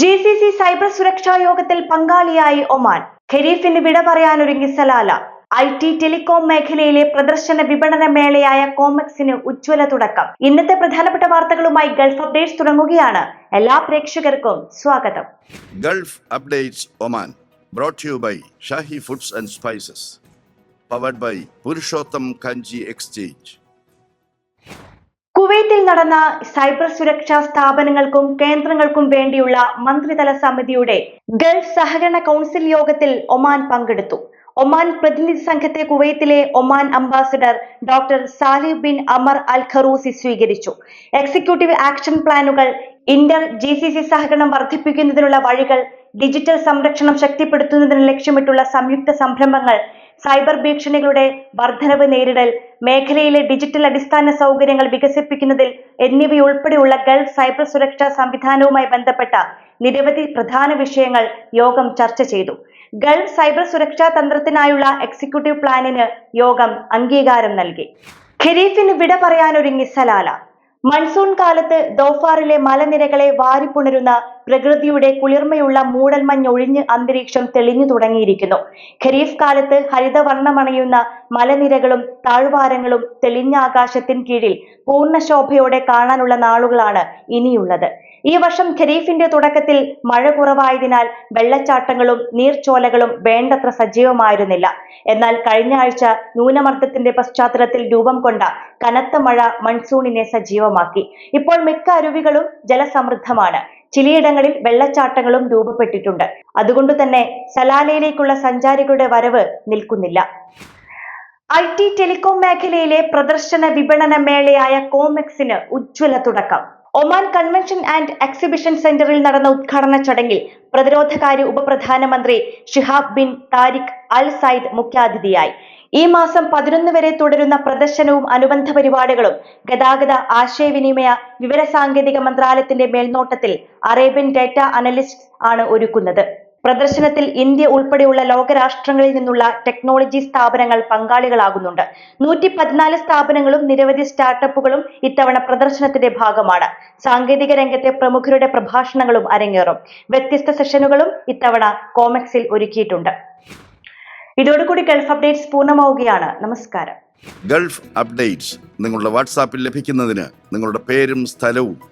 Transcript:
G C C cyber സുരക്ഷാ യോഗത്തിൽ പങ്കാളിയായി ഒമാൻ ഖരീഫിന് വിട പറയാനൊരുങ്ങി സലാല. ഐ ടി ടെലികോം മേഖലയിലെ പ്രദർശന വിപണന മേളയായ കോമക്സിന് ഉജ്ജ്വല തുടക്കം. ഇന്നത്തെ പ്രധാനപ്പെട്ട വാർത്തകളുമായി ഗൾഫ് അപ്ഡേറ്റ്സ് തുടങ്ങുകയാണ്. എല്ലാ പ്രേക്ഷകർക്കും സ്വാഗതം. Gulf updates Oman brought you by Shahi foods and spices powered by Purushottam Kanji Kanji കുവൈത്തിൽ നടന്ന സൈബർ സുരക്ഷാ സ്ഥാപനങ്ങൾക്കും കേന്ദ്രങ്ങൾക്കും വേണ്ടിയുള്ള മന്ത്രിതല സമിതിയുടെ ഗൾഫ് സഹകരണ കൗൺസിൽ യോഗത്തിൽ ഒമാൻ പങ്കെടുത്തു. ഒമാൻ പ്രതിനിധി സംഘത്തെ കുവൈത്തിലെ Oman ambassador doctor Salib bin Amer al Kharusi സ്വീകരിച്ചു. എക്സിക്യൂട്ടീവ് ആക്ഷൻ പ്ലാനുകൾ ഇന്റർ ജി സി സി സഹകരണം വർദ്ധിപ്പിക്കുന്നതിനുള്ള വഴികൾ ഡിജിറ്റൽ സംരക്ഷണം ശക്തിപ്പെടുത്തുന്നതിന് ലക്ഷ്യമിട്ടുള്ള സംയുക്ത സംരംഭങ്ങൾ സൈബർ ഭീഷണികളുടെ വർധനവ് നേരിടൽ മേഖലയിലെ ഡിജിറ്റൽ അടിസ്ഥാന സൗകര്യങ്ങൾ വികസിപ്പിക്കുന്നതിൽ എന്നിവയുൾപ്പെടെയുള്ള ഗൾഫ് സൈബർ സുരക്ഷാ സംവിധാനവുമായി ബന്ധപ്പെട്ട നിരവധി പ്രധാന വിഷയങ്ങൾ യോഗം ചർച്ച ചെയ്തു. ഗൾഫ് സൈബർ സുരക്ഷാ തന്ത്രത്തിനായുള്ള എക്സിക്യൂട്ടീവ് പ്ലാനിന് യോഗം അംഗീകാരം നൽകി. ഖരീഫിന് വിട പറയാനൊരുങ്ങി സലാല. മൺസൂൺ കാലത്ത് ദോഫാറിലെ മലനിരകളെ വാരിപ്പുണരുന്ന പ്രകൃതിയുടെ കുളിർമയുള്ള മൂടൽമഞ്ഞൊഴിഞ്ഞ് അന്തരീക്ഷം തെളിഞ്ഞു തുടങ്ങിയിരിക്കുന്നു. ഖരീഫ് കാലത്ത് ഹരിതവർണമണയുന്ന മലനിരകളും താഴ്വാരങ്ങളും തെളിഞ്ഞ ആകാശത്തിൻ കീഴിൽ പൂർണ ശോഭയോടെ കാണാനുള്ള നാളുകളാണ് ഇനിയുള്ളത്. ഈ വർഷം ഖരീഫിന്റെ തുടക്കത്തിൽ മഴ കുറവായതിനാൽ വെള്ളച്ചാട്ടങ്ങളും നീർച്ചോലകളും വേണ്ടത്ര സജീവമായിരുന്നില്ല. എന്നാൽ കഴിഞ്ഞ ആഴ്ച ന്യൂനമർദ്ദത്തിന്റെ പശ്ചാത്തലത്തിൽ രൂപം കൊണ്ട കനത്ത മഴ മൺസൂണിനെ സജീവമാക്കി. ഇപ്പോൾ മിക്ക അരുവികളും ജലസമൃദ്ധമാണ്. ചിലയിടങ്ങളിൽ വെള്ളച്ചാട്ടങ്ങളും രൂപപ്പെട്ടിട്ടുണ്ട്. അതുകൊണ്ട് തന്നെ സലാലയിലേക്കുള്ള സഞ്ചാരികളുടെ വരവ് നിൽക്കുന്നില്ല. ഐ ടി ടെലികോം മേഖലയിലെ പ്രദർശന വിപണന മേളയായ കോമെക്സിന് ഉജ്ജ്വല തുടക്കം. ഒമാൻ കൺവെൻഷൻ ആൻഡ് എക്സിബിഷൻ സെന്ററിൽ നടന്ന ഉദ്ഘാടന ചടങ്ങിൽ പ്രതിരോധകാര്യ ഉപപ്രധാനമന്ത്രി Shihab bin Tariq al Said മുഖ്യാതിഥിയായി. ഈ മാസം പതിനൊന്ന് വരെ തുടരുന്ന പ്രദർശനവും അനുബന്ധ പരിപാടികളും ഗതാഗത ആശയവിനിമയ വിവരസാങ്കേതിക മന്ത്രാലയത്തിന്റെ മേൽനോട്ടത്തിൽ അറേബ്യൻ ഡേറ്റ അനലിസ്റ്റ് ആണ് ഒരുക്കുന്നത്. പ്രദർശനത്തിൽ ഇന്ത്യ ഉൾപ്പെടെയുള്ള ലോകരാഷ്ട്രങ്ങളിൽ നിന്നുള്ള ടെക്നോളജി സ്ഥാപനങ്ങൾ പങ്കാളികളാകുന്നുണ്ട്. നൂറ്റി പതിനാല് സ്ഥാപനങ്ങളും നിരവധി സ്റ്റാർട്ടപ്പുകളും ഇത്തവണ പ്രദർശനത്തിന്റെ ഭാഗമാണ്. സാങ്കേതിക രംഗത്തെ പ്രമുഖരുടെ പ്രഭാഷണങ്ങളും അരങ്ങേറും. വ്യത്യസ്ത സെഷനുകളും ഇത്തവണ കോമക്സിൽ ഒരുക്കിയിട്ടുണ്ട്. ഇതോടുകൂടി ഗൾഫ് അപ്ഡേറ്റ്സ് പൂർണമാവുകയാണ്. നമസ്കാരം. ഗൾഫ് അപ്ഡേറ്റ്സ് നിങ്ങളുടെ വാട്സാപ്പിൽ ലഭിക്കുന്നതിന് നിങ്ങളുടെ പേരും സ്ഥലവും